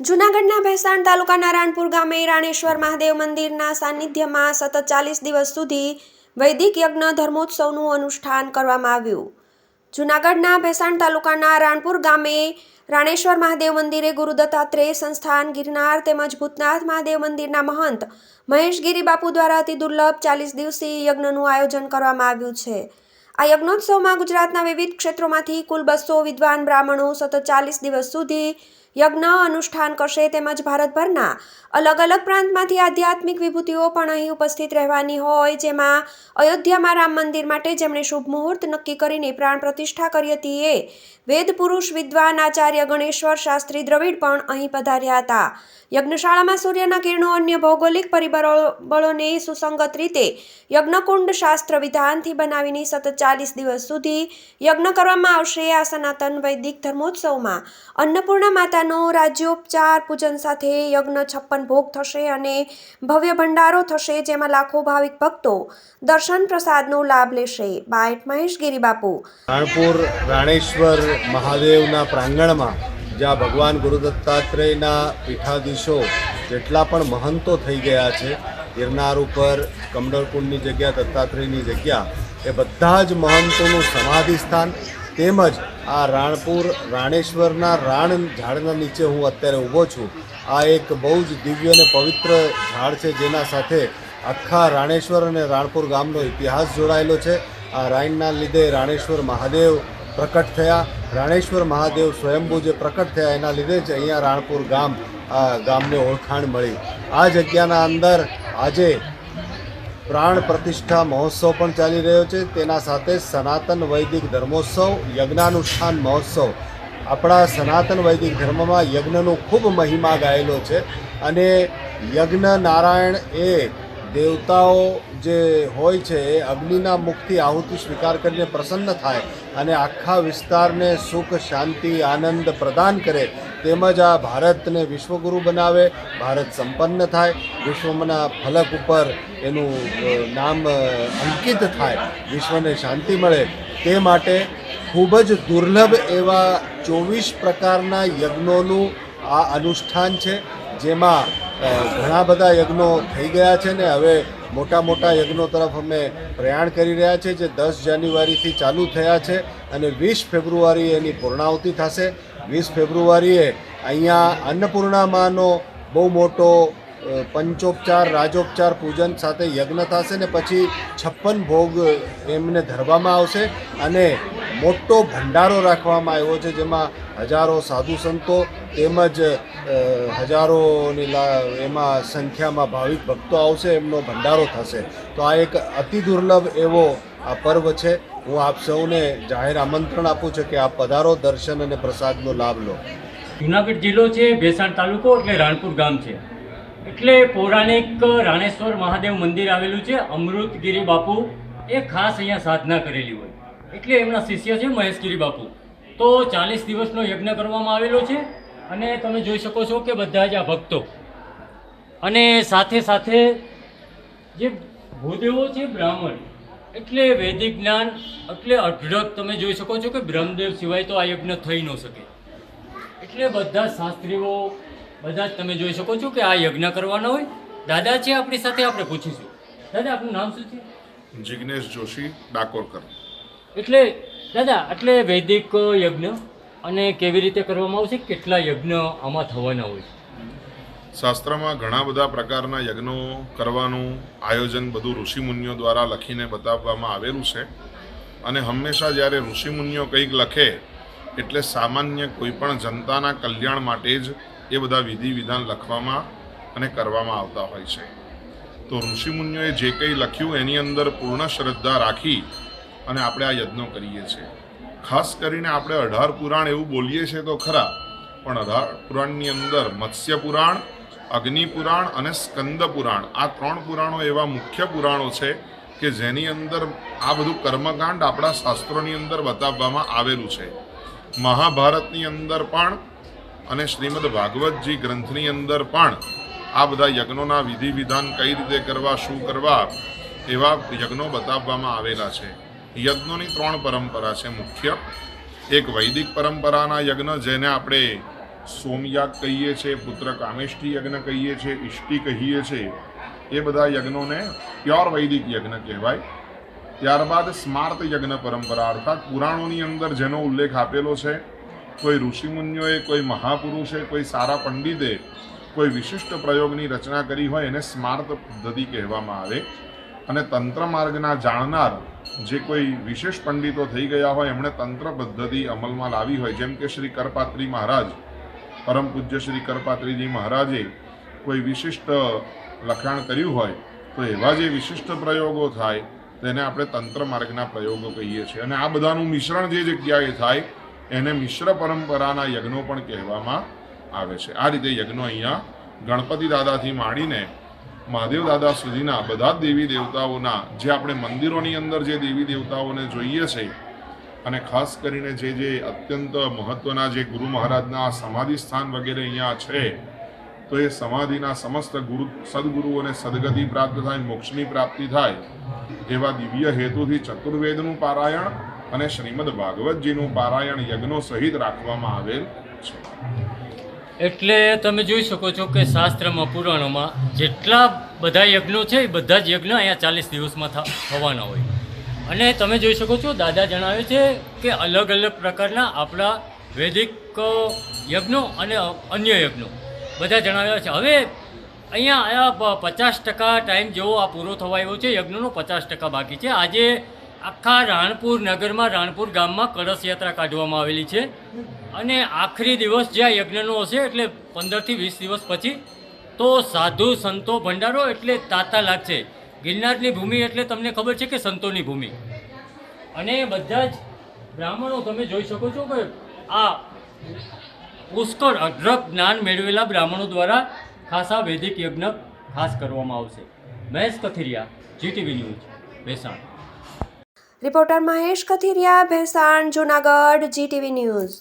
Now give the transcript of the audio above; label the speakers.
Speaker 1: જૂનાગઢના ભેસાણ તાલુકાના રાણપુર ગામે રાણેશ્વર મહાદેવ મંદિરના સાનિધ્યમાં સતત ચાલીસ દિવસ સુધી વૈદિક યજ્ઞ ધર્મોત્સવનું અનુષ્ઠાન કરવામાં આવ્યું. જૂનાગઢના ભેસાણ તાલુકાના રાણપુર ગામે રાણેશ્વર મહાદેવ મંદિરે ગુરુ દત્તાત્રેય સંસ્થાન, ગિરનાર તેમજ ભૂતનાથ મહાદેવ મંદિરના મહંત મહેશગીરી બાપુ દ્વારા અતિ દુર્લભ ચાલીસ દિવસીય યજ્ઞનું આયોજન કરવામાં આવ્યું છે. આ યજ્ઞોત્સવમાં ગુજરાતના વિવિધ ક્ષેત્રોમાંથી કુલ બસો વિદ્વાન બ્રાહ્મણો સતત ચાલીસ દિવસ સુધી યજ્ઞ અનુષ્ઠાન કરશે તેમજ ભારતભરના અલગ અલગ પ્રાંતમાંથી આધ્યાત્મિક વિભૂતિઓ પણ અહીં ઉપસ્થિત રહેવાની હોય, જેમાં અયોધ્યામાં રામ મંદિર માટે જેમણે શુભ મુહૂર્ત નક્કી કરીને પ્રાણ પ્રતિષ્ઠા કરી હતી એ વેદ પુરુષ વિદ્વાન આચાર્ય ગણેશ્વર શાસ્ત્રી દ્રવિડ પણ અહીં પધાર્યા હતા. યજ્ઞશાળામાં સૂર્યના કિરણો અન્ય ભૌગોલિક પરિબળોને સુસંગત રીતે યજ્ઞકુંડ શાસ્ત્ર વિધાનથી બનાવીને સતત ચાલીસ દિવસ સુધી યજ્ઞ કરવામાં આવશે આ સનાતન વૈદિક ધર્મોત્સવમાં. અન્નપૂર્ણા માતાનો રાજ્યોપચાર પૂજન સાથે યજ્ઞ છપ્પન ભોગ થશે અને ભવ્ય ભંડારો થશે જેમાં લાખો ભાવિક ભક્તો દર્શન પ્રસાદનો લાભ લેશે. બાઇટ મહેશગીરી બાપુ.
Speaker 2: રાણપુર રાણેશ્વર મહાદેવના પ્રાંગણમાં જ્યાં ભગવાન ગુરુ દત્તાત્રેયના પીઠાધીશો જેટલા પણ મહંતો થઈ ગયા છે, ગિરનાર ઉપર, કમળકુંડની જગ્યા, દત્તાત્રેયની જગ્યા, એ બધા જ મહંતોનું સમાધિ સ્થાન તેમજ આ રાણપુર, રાણેશ્વરના રાણ ઝાડના નીચે હું અત્યારે ઊભો છું. આ એક બહુ જ દિવ્ય અને પવિત્ર ઝાડ છે, જેના સાથે આખા રાણેશ્વર અને રાણપુર ગામનો ઇતિહાસ જોડાયેલો છે. આ રાઈનના લીધે રાણેશ્વર મહાદેવ પ્રકટ થયા. રાણેશ્વર મહાદેવ સ્વયંભૂ જે પ્રકટ થયા, એના લીધે જ અહીંયા રાણપુર ગામ આ ગામને ઓળખાણ મળી. આ જગ્યાના અંદર આજે પ્રાણ પ્રતિષ્ઠા મહોત્સવ પણ ચાલી રહ્યો છે. તેના સાથે સનાતન વૈદિક ધર્મોત્સવ, યજ્ઞાનુષ્ઠાન મહોત્સવ. આપણા સનાતન વૈદિક ધર્મમાં યજ્ઞનો ખૂબ મહિમા ગાયેલો છે અને યજ્ઞ નારાયણ એ દેવતાઓ જે હોય છે એ અગ્નિના મુખથી આહુતિ સ્વીકાર કરીને પ્રસન્ન થાય અને આખા વિસ્તારને સુખ, શાંતિ, આનંદ પ્રદાન કરે તેમજ આ ભારતને વિશ્વગુરુ બનાવે, ભારત સંપન્ન થાય, વિશ્વના ફલક ઉપર એનું નામ અંકિત થાય, વિશ્વને શાંતિ મળે. તે માટે ખૂબ જ દુર્લભ એવા ચોવીસ પ્રકારના યજ્ઞોનું આ અનુષ્ઠાન છે, જેમાં ઘણા બધા યજ્ઞો થઈ ગયા છે ને હવે મોટા મોટા યજ્ઞો તરફ અમે પ્રયાણ કરી રહ્યા છે, જે દસ જાન્યુઆરીથી ચાલુ થયા છે અને વીસ ફેબ્રુઆરી એની પૂર્ણાવતી થશે. વીસ ફેબ્રુઆરીએ અહીંયા અન્નપૂર્ણામાનો બહુ મોટો પંચોપચાર, રાજોપચાર પૂજન સાથે યજ્ઞ થશે ને પછી છપ્પન ભોગ એમને ધરવામાં આવશે અને મોટો ભંડારો રાખવામાં આવ્યો છે, જેમાં હજારો સાધુ સંતો તેમજ હજારોની એમાં સંખ્યામાં ભાવિક ભક્તો આવશે, એમનો ભંડારો થશે. તો આ એક અતિ દુર્લભ એવો આ પર્વ છે. હું આપ સૌને જાહેર આમંત્રણ આપું છું કે આ પધારો, દર્શન અને પ્રસાદનો લાભ લો.
Speaker 3: જુનાગઢ જિલ્લો છે, ભેસાણ તાલુકો એટલે રાણપુર ગામ છે. એટલે પૌરાણિક રાણેશ્વર મહાદેવ મંદિર આવેલું છે, અમૃતગીરી બાપુ એ ખાસ અહીંયા સાધના કરેલી હોય. એટલે એમના શિષ્ય છે મહેશગીરી બાપુ. તો ચાલીસ દિવસનો યજ્ઞ કરવામાં આવેલો છે અને તમે જોઈ શકો છો કે બધા જ આ ભક્તો. અને સાથે સાથે જે ભૂદેવો છે, બ્રાહ્મણ એટલે વૈદિક જ્ઞાન એટલે અઢળક તમે જોઈ શકો છો કે બ્રહ્મદેવ સિવાય તો આ યજ્ઞ થઈ ન શકે. એટલે બધા શાસ્ત્રીઓ બધા જ તમે જોઈ શકો છો કે આ યજ્ઞ કરવાના હોય. દાદા છે આપણી સાથે આપણે પૂછીશું. દાદા આપનું નામ શું છે?
Speaker 4: જિગ્નેશ જોશી ડાકોરકર.
Speaker 3: એટલે દાદા એટલે વૈદિક યજ્ઞ અને કેવી રીતે કરવામાં આવશે? કેટલા યજ્ઞ આમાં થવાના હોય?
Speaker 4: શાસ્ત્રમાં ઘણા બધા પ્રકારના યજ્ઞો કરવાનું આયોજન બધું ઋષિમુનિઓ દ્વારા લખીને બતાવવામાં આવેલું છે. અને હંમેશા જ્યારે ઋષિમુનિઓ કંઈક લખે, એટલે સામાન્ય કોઈપણ જનતાના કલ્યાણ માટે જ એ બધા વિધિ વિધાન લખવામાં અને કરવામાં આવતા હોય છે. તો ઋષિમુનિઓએ જે કંઈ લખ્યું એની અંદર પૂર્ણ શ્રદ્ધા રાખી અને આપણે આ યજ્ઞો કરીએ છીએ. ખાસ કરીને આપણે અઢાર પુરાણ એવું બોલીએ છીએ તો ખરા, પણ અઢાર પુરાણની અંદર મત્સ્ય પુરાણ અગ્નિ પુરાણ અને સ્કંદ પુરાણ આ ત્રણ પુરાણો એવા મુખ્ય પુરાણો છે કે જેની અંદર આ બધું કર્મકાંડ આપણા શાસ્ત્રોની અંદર બતાવવામાં આવેલું છે. મહાભારતની અંદર પણ અને શ્રીમદ ભાગવતજી ગ્રંથની અંદર પણ આ બધા યજ્ઞોના વિધિ વિધાન કઈ રીતે કરવા, શું કરવા એવા યજ્ઞો બતાવવામાં આવેલા છે. યજ્ઞોની ત્રણ પરંપરા છે મુખ્ય. એક વૈદિક પરંપરાના યજ્ઞ જેને આપણે સોમયાગ કહીએ છીએ પુત્ર કામેષ્ઠી યજ્ઞ કહીએ છીએ ઇષ્ટિ કહીએ છીએ એ બધા યજ્ઞોને પ્યોર વૈદિક યજ્ઞ કહેવાય. ત્યારબાદ સ્માર્ત યજ્ઞ પરંપરા અર્થાત પુરાણોની અંદર જેનો ઉલ્લેખ આપેલો છે, કોઈ ઋષિમુનિઓએ, કોઈ મહાપુરુષે, કોઈ સારા પંડિતે કોઈ વિશિષ્ટ પ્રયોગની રચના કરી હોય એને સ્માર્ત પદ્ધતિ કહેવામાં આવે. અને તંત્ર માર્ગના જાણનાર જે કોઈ વિશેષ પંડિતો થઈ ગયા હોય, એમણે તંત્ર પદ્ધતિ અમલમાં લાવી હોય. જેમ કે શ્રી કરપાત્રી મહારાજ પરમ પૂજ્ય શ્રી કરપાત્રીજી મહારાજે કોઈ વિશિષ્ટ લખાણ કર્યું હોય, તો એવા જે વિશિષ્ટ પ્રયોગો થાય તેને આપણે તંત્ર માર્ગના પ્રયોગો કહીએ છીએ. અને આ બધાનું મિશ્રણ જે જગ્યાએ થાય, એને મિશ્ર પરંપરાના યજ્ઞો પણ કહેવામાં આવે છે. આ રીતે યજ્ઞો અહીંયા ગણપતિ દાદાથી માંડીને મહાદેવ દાદા સુધીના બધા જ દેવી દેવતાઓના, જે આપણે મંદિરોની અંદર જે દેવી દેવતાઓને જોઈએ છે અને ખાસ કરીને જે જે અત્યંત મહત્વના જે ગુરુ મહારાજના સમાધિ સ્થાન વગેરે અહીંયા છે, તો એ સમાધિના સમસ્ત ગુરુ સદગુરુઓને સદગતિ પ્રાપ્ત થાય, મોક્ષની પ્રાપ્તિ થાય, એવા દિવ્ય હેતુથી ચતુર્વેદનું પારાયણ અને શ્રીમદ ભાગવતજીનું પારાયણ યજ્ઞો સહિત રાખવામાં આવેલ છે.
Speaker 3: એટલે તમે જોઈ શકો છો કે શાસ્ત્રમાં, પુરાણોમાં જેટલા બધા યજ્ઞો છે, એ બધા જ યજ્ઞ અહીંયા ચાલીસ દિવસમાં થવાના હોય. અને તમે જોઈ શકો છો, દાદા જણાવે છે કે અલગ અલગ પ્રકારના આપણા વૈદિક યજ્ઞો અને અન્ય યજ્ઞો. બધા જણાવ્યા છે. હવે અહીંયા આ પચાસ ટકા ટાઈમ જેવો આ પૂરો થવા આવ્યો છે, યજ્ઞનો પચાસ ટકા બાકી છે. આજે આખા રાણપુર નગરમાં, રાણપુર ગામમાં કળશ યાત્રા કાઢવામાં આવેલી છે. અને આખરી દિવસ જ્યાં યજ્ઞનો હશે, એટલે પંદરથી વીસ દિવસ પછી તો સાધુ સંતો ભંડારો, એટલે તાતા લાગશે ગિરનારની ભૂમિ એટલે તમને ખબર છે કે સંતોની ભૂમિ. અને બધા જ બ્રાહ્મણો તમે જોઈ શકો છો કે આ પુષ્કળ અઢળક જ્ઞાન મેળવેલા બ્રાહ્મણો દ્વારા ખાસા વૈદિક યજ્ઞ ખાસ કરવામાં આવશે. Mahesh Kathiriya GTV news, Bhesan.
Speaker 1: Reporter Mahesh Kathiriya, Bhesan, Junagadh GTV news.